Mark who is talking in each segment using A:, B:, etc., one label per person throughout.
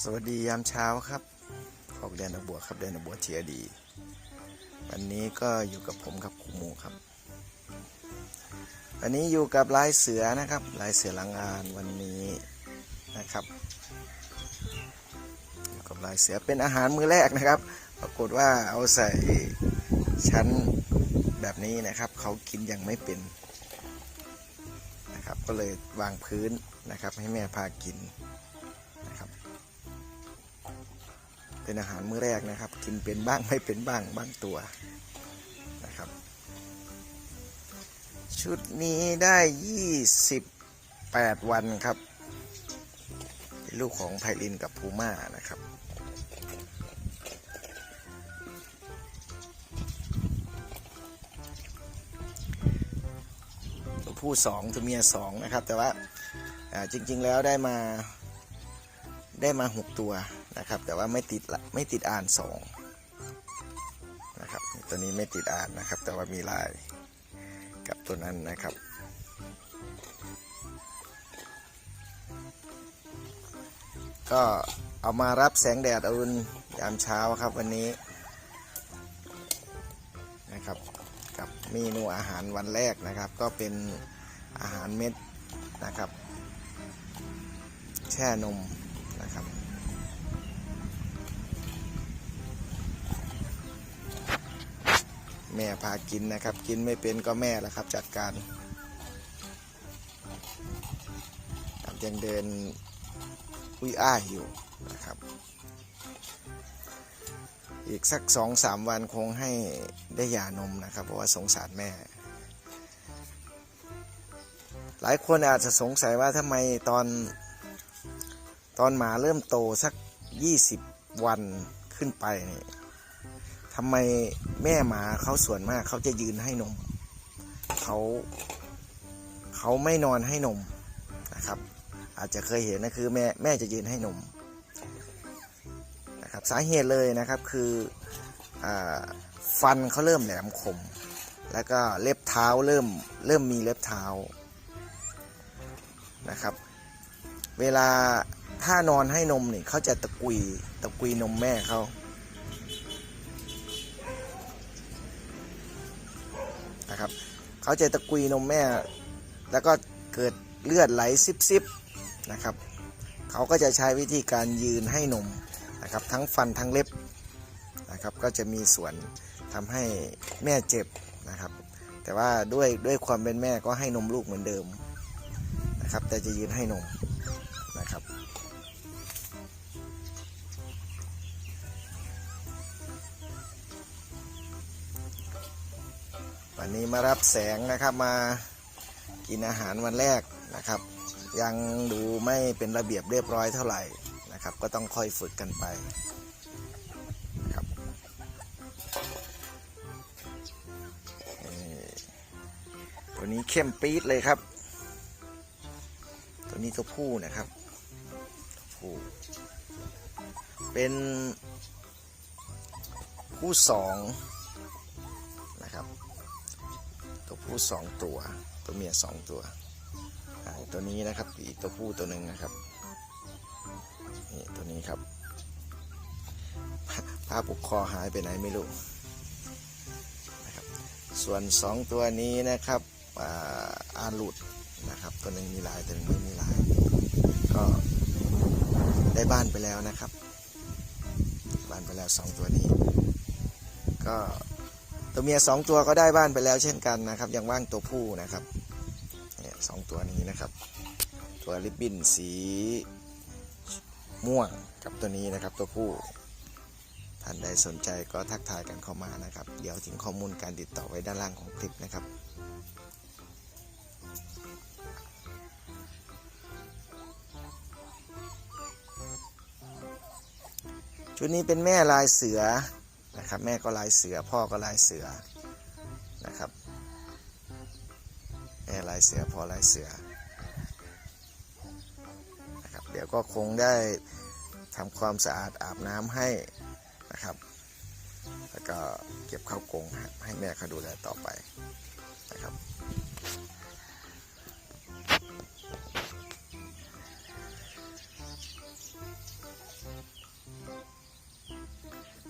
A: สวัสดียามเช้าครับขอกแดนอบัวครับแดนอบัวเทียดี วันนี้ก็อยู่กับผมครับครูหมูครับ วันนี้อยู่กับลายเสือนะครับลายเสือลังอานวันนี้นะครับกับลายเสือเป็นอาหารมื้อแรกนะครับ ปรากฏว่าเอาใส่ชั้นแบบนี้นะครับ เขากินยังไม่เป็นนะครับ ก็เลยวางพื้นนะครับ ให้แม่พากิน เป็นอาหารมื้อแรกนะครับ กินเป็นบ้างไม่เป็นบ้างบ้างตัวนะครับ ชุดนี้ได้ 28 วันครับ เป็นลูกของไพลินกับพูม่านะครับตัวผู้สองตัวเมียสองนะครับ แต่ว่าจริง ๆ แล้วได้มาได้มาหกตัว นะครับ แต่ว่าไม่ติดไม่ติดอ่านสองนะครับตัวนี้ไม่ติดอ่านนะครับ แต่ว่ามีลายกับตัวนั้นนะครับก็เอามารับแสงแดดอรุณยามเช้าครับวันนี้นะครับกับเมนูอาหารวันแรกนะครับ ก็เป็นอาหารเม็ดนะครับ แช่นม แม่พากินนะครับ กินไม่เป็นก็แม่แหละครับ จัดการยังเดินอุ้ยอ้ายอยู่นะครับ อีกสักสองสามวันคงให้ได้หย่านมนะครับ เพราะว่าสงสารแม่ หลายคนอาจจะสงสัยว่าทำไมตอนตอนหมาเริ่มโตสัก 20 วันขึ้นไปนี่ทำไม แม่หมาเขาส่วนมากเขาจะยืนให้นมเขาเขาไม่นอนให้นมนะครับ อาจจะเคยเห็นนะคือแม่แม่จะยืนให้นมนะครับสาเหตุเลยนะครับคืออฟันเขาเริ่มแหลมคม แล้วก็เล็บเท้าเริ่มเริ่มมีเล็บเท้านะครับ เวลาถ้านอนให้นมเนี่ยเขาจะตะกุยตะกุยนมแม่เขา เขาจะตะกุยนมแม่ แล้วก็เกิดเลือดไหลซิบๆนะครับ เขาก็จะใช้วิธีการยืนให้นมนะครับ ทั้งฟันทั้งเล็บนะครับก็จะมีส่วนทำให้แม่เจ็บนะครับ แต่ว่าด้วยด้วยความเป็นแม่ก็ให้นมลูกเหมือนเดิมนะครับ แต่จะยืนให้นม นี้มารับแสงนะครับมากินอาหารวันแรกนะครับ ยังดูไม่เป็นระเบียบเรียบร้อยเท่าไหร่นะครับ ก็ต้องค่อยฝึกกันไปนะครับตัวนี้เข้มปี๊ดเลยครับ ตัวนี้ตัวผู้นะครับผู้เป็นผู้สอง ผู้สองตัว ตัวเมียสองตัวตัวนี้นะครับอีกตัวผู้ตัวหนึ่งนะครับนี่ตัวนี้ครับผ้าผูกคอหายไปไหนไม่รู้นะครับส่วนสองตัวนี้นะครับอ่าอาหลุดนะครับตัวหนึ่งมีลายตัวหนึ่งไม่มีลาย ก็ได้บ้านไปแล้วนะครับ บ้านไปแล้วสองตัวนี้ ก็ ตัวเมียสองตัวก็ได้บ้านไปแล้วเช่นกันนะครับ ยังว่างตัวผู้นะครับเนี่ยสองตัวนี้นะครับ ตัวริบบิ้นสีม่วงกับตัวนี้นะครับตัวผู้ท่านใดสนใจก็ทักทายกันเข้ามานะครับ เดี๋ยวทิ้งข้อมูลการติดต่อไว้ด้านล่างของคลิปนะครับชุดนี้เป็นแม่ลายเสือ นะครับ แม่ก็ลายเสือพ่อก็ลายเสือนะครับ แม่ลายเสือพ่อลายเสือนะครับเดี๋ยวก็คงได้ทำความสะอาดอาบน้ำให้นะครับ แล้วก็เก็บเข้ากรงให้แม่เขาดูแลต่อไป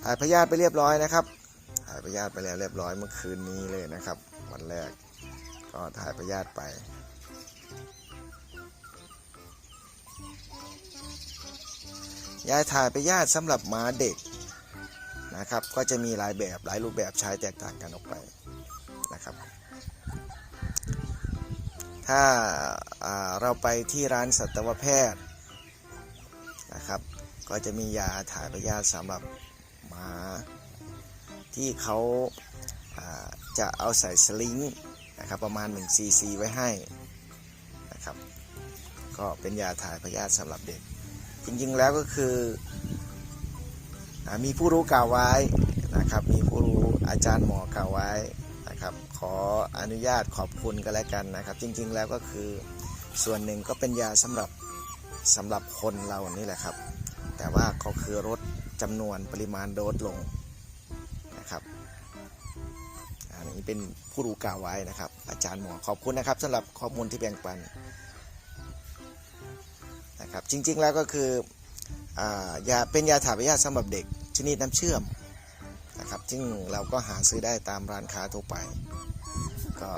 A: ถ่ายพยาธิไปเรียบร้อยนะครับถ่ายพยาธิไปแล้วเรียบร้อยเมื่อคืนนี้เลยนะครับ วันแรกก็ถ่ายพยาธิไปยายถ่ายพยาธิสำหรับหมาเด็กนะครับ ก็จะมีหลายแบบหลายรูปแบบใช้แตกต่างกันออกไปนะครับ ถ้าาเราไปที่ร้านสัตวแพทย์นะครับ ก็จะมียาถ่ายพยาธิสำหรับ มา ที่เขาาจะเอาใส่สลิงนะครับประมาณ1ซีซีไว้ให้นะครับก็เป็นยาถ่ายพยาธิสำหรับเด็ก จริงๆแล้วก็คืออมีผู้รู้กล่าวไว้นะครับมีผู้รู้อาจารย์หมอกล่าวไว้นะครับขออนุญาตขอบคุณกันแล้วกันนะครับ จริงๆแล้วก็คือส่วนหนึ่งก็เป็นยาสำหรับสำหรับคนเรานี่แหละครับ แต่ว่าก็คือลด จำนวนปริมาณโดสลงนะครับอันนี้เป็นผู้รู้กล่าวไว้นะครับ อาจารย์หมอขอบคุณนะครับสำหรับข้อมูลที่แบ่งปันนะครับจริงๆแล้วก็คืออยาเป็นยาถ่ายพยาธิสำหรับเด็กชนิดน้ำเชื่อมนะครับซึ่งเราก็หาซื้อได้ตามร้านค้าทั่วไป ก็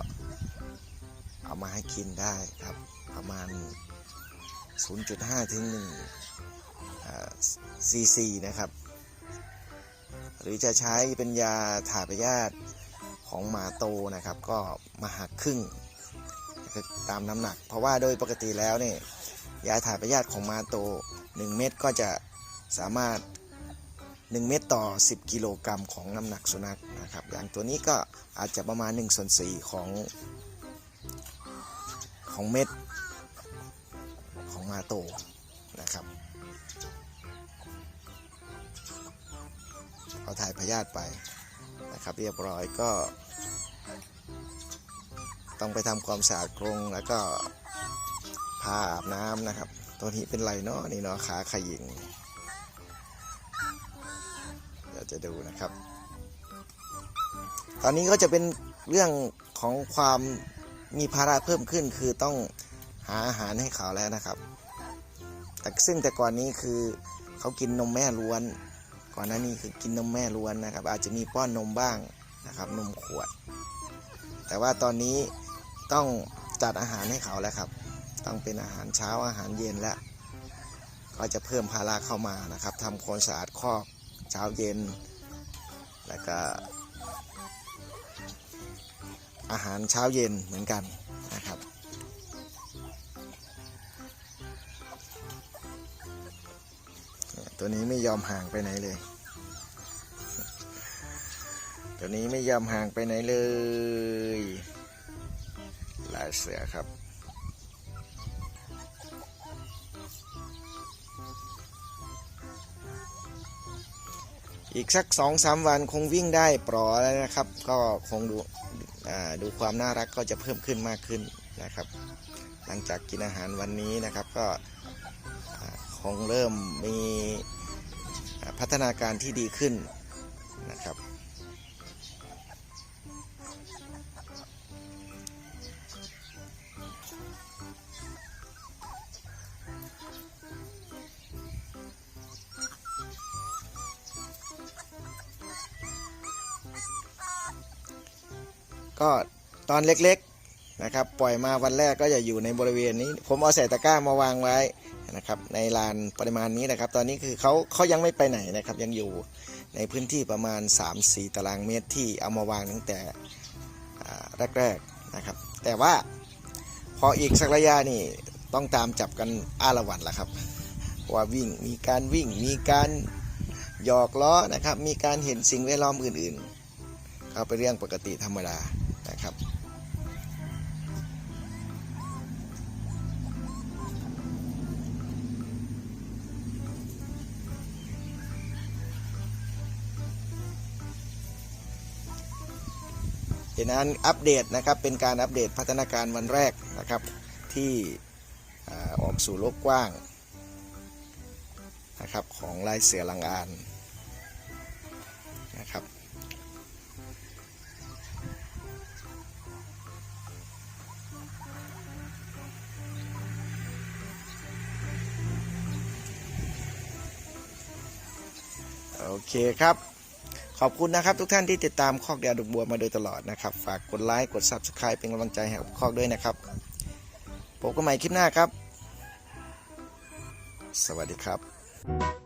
A: เอามาให้กินได้ครับประมาณ 0.5 ถึง 1 ซีซีนะครับ หรือจะใช้เป็นยาถ่ายพยาธิของหมาโตนะครับ ก็มาหักครึ่งตามน้ำหนัก เพราะว่าโดยปกติแล้วเนี่ยยาถ่ายพยาธิของมาโต 1 เม็ดก็จะสามารถ 1 เม็ดต่อ 10 กิโลกรัมของน้ำหนักสุนัขนะครับ อย่างตัวนี้ก็อาจจะประมาณ1ส่วน4ของของเม็ดของมาโตนะครับ เอาถ่ายพยาธิไปนะครับ เรียบร้อยก็ ต้องไปทำความสะอาดกรงแล้วก็พาอาบน้ำนะครับ ตัวนี้เป็นไรเนาะนี่เนาะขาขยิงเดี๋ยวจะดูนะครับ ตอนนี้ก็จะเป็นเรื่องของความมีภาระเพิ่มขึ้นคือต้องหาอาหารให้เขาแล้วนะครับ แต่ซึ่งแต่ก่อนนี้คือเขากินนมแม่ล้วน ก่อนหน้านี้คือกินนมแม่ล้วนนะครับ อาจจะมีป้อนนมบ้างนะครับ นมขวด แต่ว่าตอนนี้ต้องจัดอาหารให้เขาแล้วครับ ต้องเป็นอาหารเช้าอาหารเย็นและก็จะเพิ่มภาระเข้ามานะครับทำความสะอาดคอกเช้าเย็น แล้วก็อาหารเช้าเย็นเหมือนกัน ตัวนี้ไม่ยอมห่างไปไหนเลย ตัวนี้ไม่ยอมห่างไปไหนเลย ลายเสือครับอีกสักสองสามวันคงวิ่งได้ปลอแล้วนะครับ ก็คงดูดูความน่ารักก็จะเพิ่มขึ้นมากขึ้นนะครับ หลังจากกินอาหารวันนี้นะครับก็ คงเริ่มมีพัฒนาการที่ดีขึ้นนะครับก็ตอนเล็กๆนะครับ ปล่อยมาวันแรกก็จะอยู่ในบริเวณนี้ ผมเอาใส่ตะกร้ามาวางไว้ นะครับในลานปริมาณนี้นะครับ ตอนนี้คือเขาเขายังไม่ไปไหนนะครับ ยังอยู่ในพื้นที่ประมาณ 3-4 ตารางเมตรที่เอามาวางตั้งแต่แรกๆนะครับ แต่ว่าพออีกสักระยะนี่ต้องตามจับกันอาละวันละครับว่าวิ่งมีการวิ่งมีการหยอกล้อนะครับ มีการเห็นสิ่งแวดล้อมอื่นๆก็เป็นเรื่องปกติธรรมดานะครับ เป็นอันอัปเดตนะครับเป็นการอัปเดตพัฒนาการวันแรกนะครับที่ออกสู่โลกกว้างนะครับของลายเสือลังอานนะครับโอเคครับ อบคุณนะครับทุกท่านที่ติดตามคอกแดดดุกบัวมาโดยตลอดนะครับ ฝากกดไลค์กด Subscribe เป็นกำลังใจให้กับคอกด้วยนะครับพบกันใหม่คลิปหน้าครับ สวัสดีครับ